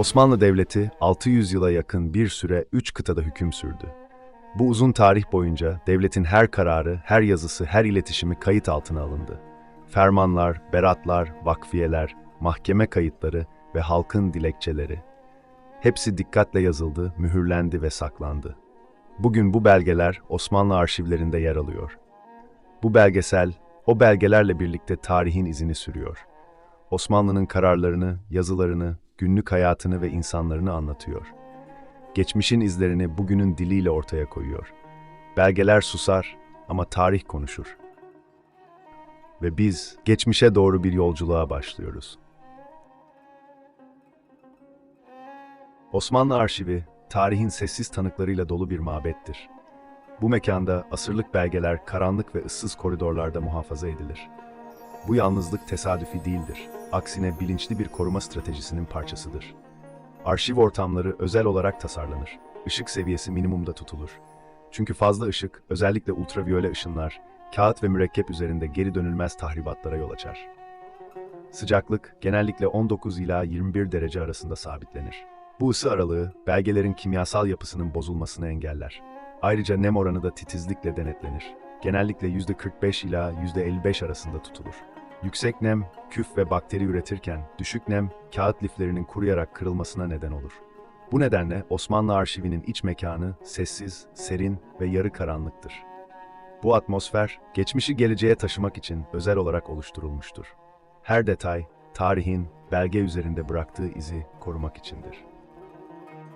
Osmanlı Devleti 600 yıla yakın bir süre 3 kıtada hüküm sürdü. Bu uzun tarih boyunca devletin her kararı, her yazısı, her iletişimi kayıt altına alındı. Fermanlar, beratlar, vakfiyeler, mahkeme kayıtları ve halkın dilekçeleri. Hepsi dikkatle yazıldı, mühürlendi ve saklandı. Bugün bu belgeler Osmanlı arşivlerinde yer alıyor. Bu belgesel, o belgelerle birlikte tarihin izini sürüyor. Osmanlı'nın kararlarını, yazılarını, günlük hayatını ve insanlarını anlatıyor. Geçmişin izlerini bugünün diliyle ortaya koyuyor. Belgeler susar ama tarih konuşur. Ve biz geçmişe doğru bir yolculuğa başlıyoruz. Osmanlı Arşivi, tarihin sessiz tanıklarıyla dolu bir mabettir. Bu mekanda asırlık belgeler karanlık ve ıssız koridorlarda muhafaza edilir. Bu yalnızlık tesadüfi değildir. Aksine bilinçli bir koruma stratejisinin parçasıdır. Arşiv ortamları özel olarak tasarlanır. Işık seviyesi minimumda tutulur. Çünkü fazla ışık, özellikle ultraviyole ışınlar, kağıt ve mürekkep üzerinde geri dönülmez tahribatlara yol açar. Sıcaklık genellikle 19 ila 21 derece arasında sabitlenir. Bu ısı aralığı belgelerin kimyasal yapısının bozulmasını engeller. Ayrıca nem oranı da titizlikle denetlenir. Genellikle %45 ila %55 arasında tutulur. Yüksek nem, küf ve bakteri üretirken düşük nem, kağıt liflerinin kuruyarak kırılmasına neden olur. Bu nedenle Osmanlı arşivinin iç mekanı sessiz, serin ve yarı karanlıktır. Bu atmosfer, geçmişi geleceğe taşımak için özel olarak oluşturulmuştur. Her detay, tarihin, belge üzerinde bıraktığı izi korumak içindir.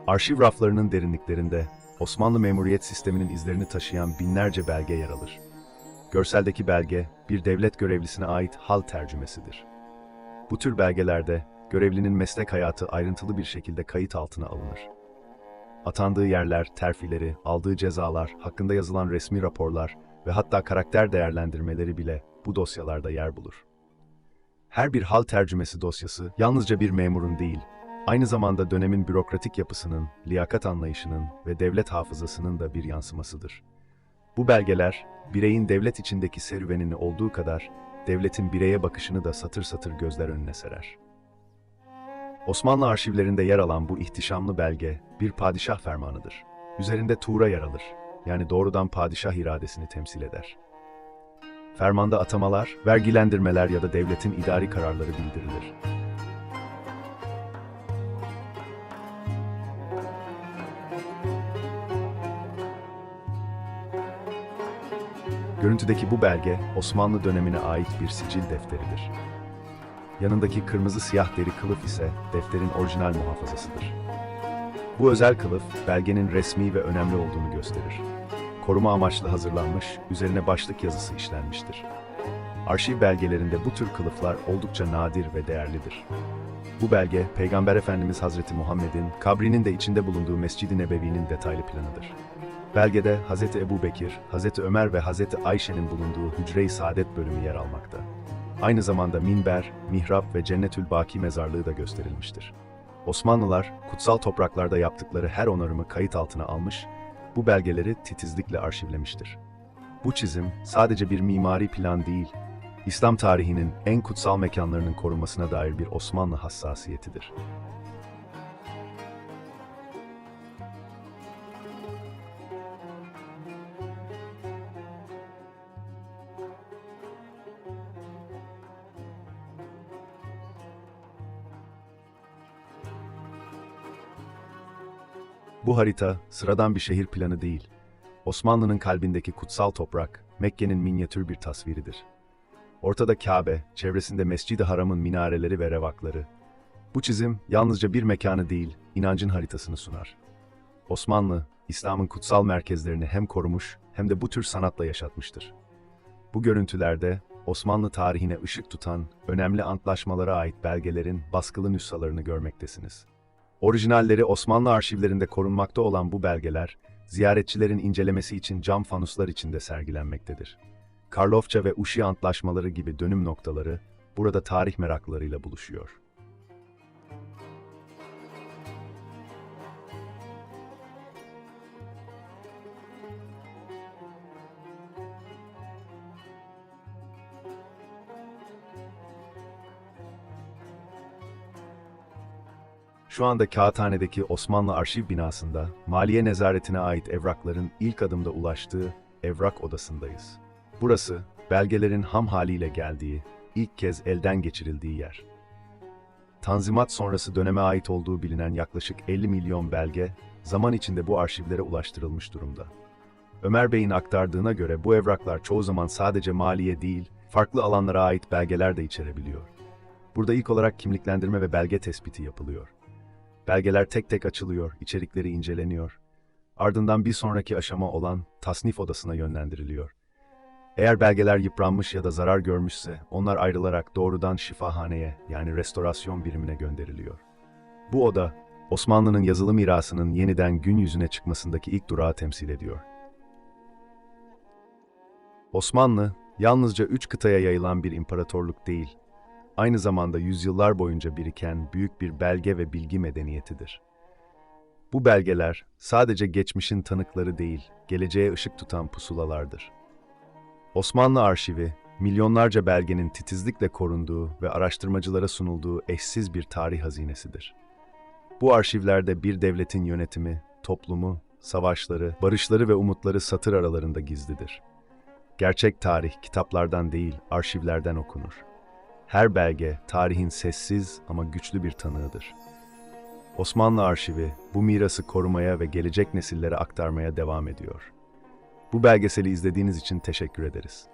Arşiv raflarının derinliklerinde Osmanlı memuriyet sisteminin izlerini taşıyan binlerce belge yer alır. Görseldeki belge, bir devlet görevlisine ait hal tercümesidir. Bu tür belgelerde görevlinin meslek hayatı ayrıntılı bir şekilde kayıt altına alınır. Atandığı yerler, terfileri, aldığı cezalar, hakkında yazılan resmi raporlar ve hatta karakter değerlendirmeleri bile bu dosyalarda yer bulur. Her bir hal tercümesi dosyası yalnızca bir memurun değil, aynı zamanda dönemin bürokratik yapısının, liyakat anlayışının ve devlet hafızasının da bir yansımasıdır. Bu belgeler, bireyin devlet içindeki serüvenini olduğu kadar, devletin bireye bakışını da satır satır gözler önüne serer. Osmanlı arşivlerinde yer alan bu ihtişamlı belge, bir padişah fermanıdır. Üzerinde tuğra yer alır, yani doğrudan padişah iradesini temsil eder. Fermanda atamalar, vergilendirmeler ya da devletin idari kararları bildirilir. Görüntüdeki bu belge Osmanlı dönemine ait bir sicil defteridir. Yanındaki kırmızı siyah deri kılıf ise defterin orijinal muhafazasıdır. Bu özel kılıf belgenin resmi ve önemli olduğunu gösterir. Koruma amaçlı hazırlanmış, üzerine başlık yazısı işlenmiştir. Arşiv belgelerinde bu tür kılıflar oldukça nadir ve değerlidir. Bu belge, Peygamber Efendimiz Hazreti Muhammed'in kabrinin de içinde bulunduğu Mescid-i Nebevi'nin detaylı planıdır. Belgede Hz. Ebu Bekir, Hz. Ömer ve Hz. Ayşe'nin bulunduğu Hücre-i Saadet bölümü yer almakta. Aynı zamanda minber, mihrap ve Cennetül Baki mezarlığı da gösterilmiştir. Osmanlılar, kutsal topraklarda yaptıkları her onarımı kayıt altına almış, bu belgeleri titizlikle arşivlemiştir. Bu çizim sadece bir mimari plan değil, İslam tarihinin en kutsal mekanlarının korunmasına dair bir Osmanlı hassasiyetidir. Bu harita sıradan bir şehir planı değil. Osmanlı'nın kalbindeki kutsal toprak, Mekke'nin minyatür bir tasviridir. Ortada Kabe, çevresinde Mescid-i Haram'ın minareleri ve revakları. Bu çizim yalnızca bir mekanı değil, inancın haritasını sunar. Osmanlı, İslam'ın kutsal merkezlerini hem korumuş hem de bu tür sanatla yaşatmıştır. Bu görüntülerde Osmanlı tarihine ışık tutan önemli antlaşmalara ait belgelerin baskılı nüshalarını görmektesiniz. Orijinalleri Osmanlı arşivlerinde korunmakta olan bu belgeler, ziyaretçilerin incelemesi için cam fanuslar içinde sergilenmektedir. Karlofça ve Uşi antlaşmaları gibi dönüm noktaları burada tarih meraklarıyla buluşuyor. Şu anda Kağıthane'deki Osmanlı Arşiv binasında Maliye Nezaretine ait evrakların ilk adımda ulaştığı evrak odasındayız. Burası belgelerin ham haliyle geldiği, ilk kez elden geçirildiği yer. Tanzimat sonrası döneme ait olduğu bilinen yaklaşık 50 milyon belge zaman içinde bu arşivlere ulaştırılmış durumda. Ömer Bey'in aktardığına göre bu evraklar çoğu zaman sadece maliye değil, farklı alanlara ait belgeler de içerebiliyor. Burada ilk olarak kimliklendirme ve belge tespiti yapılıyor. Belgeler tek tek açılıyor, içerikleri inceleniyor. Ardından bir sonraki aşama olan tasnif odasına yönlendiriliyor. Eğer belgeler yıpranmış ya da zarar görmüşse onlar ayrılarak doğrudan şifahaneye yani restorasyon birimine gönderiliyor. Bu oda Osmanlı'nın yazılı mirasının yeniden gün yüzüne çıkmasındaki ilk durağı temsil ediyor. Osmanlı, yalnızca üç kıtaya yayılan bir imparatorluk değil, aynı zamanda yüzyıllar boyunca biriken büyük bir belge ve bilgi medeniyetidir. Bu belgeler sadece geçmişin tanıkları değil, geleceğe ışık tutan pusulalardır. Osmanlı Arşivi, milyonlarca belgenin titizlikle korunduğu ve araştırmacılara sunulduğu eşsiz bir tarih hazinesidir. Bu arşivlerde bir devletin yönetimi, toplumu, savaşları, barışları ve umutları satır aralarında gizlidir. Gerçek tarih kitaplardan değil, arşivlerden okunur. Her belge tarihin sessiz ama güçlü bir tanığıdır. Osmanlı Arşivi bu mirası korumaya ve gelecek nesillere aktarmaya devam ediyor. Bu belgeseli izlediğiniz için teşekkür ederiz.